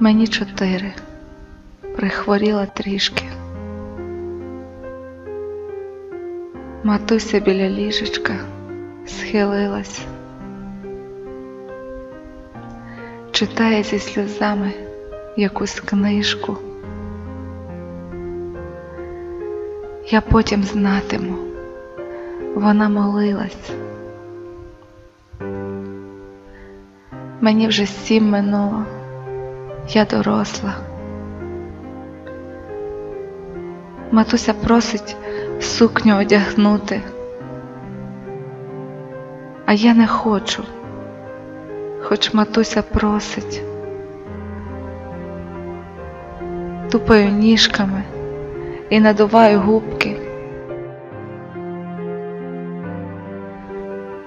Мені чотири. Прихворіла трішки. Матуся біля ліжечка схилилась. Читає зі сльозами якусь книжку. Я потім знатиму, вона молилась. Мені вже сім минуло, я доросла. Матуся просить сукню одягнути, а я не хочу, хоч матуся просить. Тупаю ніжками і надуваю губки.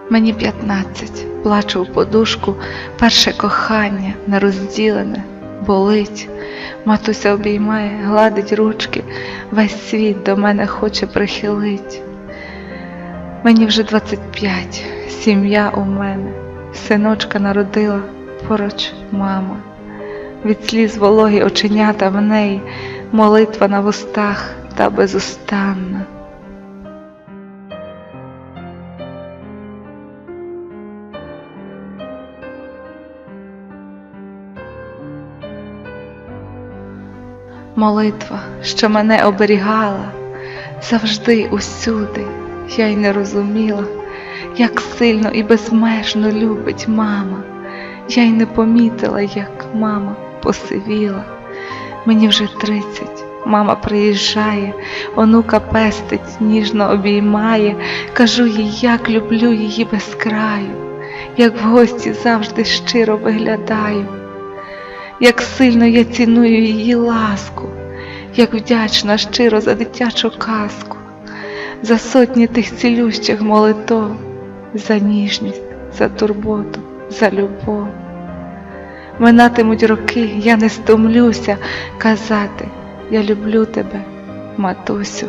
Мені п'ятнадцять, плачу в подушку, перше кохання нерозділене, болить. Матуся обіймає, гладить ручки, весь світ до мене хоче прихилить. Мені вже 25, сім'я у мене, синочка народила поруч мама. Від сліз вологі оченята в неї, молитва на вустах та безустанна. Молитва, що мене оберігала, завжди усюди, я й не розуміла, як сильно і безмежно любить мама. Я й не помітила, як мама посивіла. Мені вже тридцять, мама приїжджає, онука пестить, ніжно обіймає, кажу їй, як люблю її без краю, як в гості завжди щиро виглядаю, як сильно я ціную її ласку, як вдячна щиро за дитячу казку, за сотні тих цілющих молитов, за ніжність, за турботу, за любов. Минатимуть роки, я не стомлюся казати, я люблю тебе, матусю.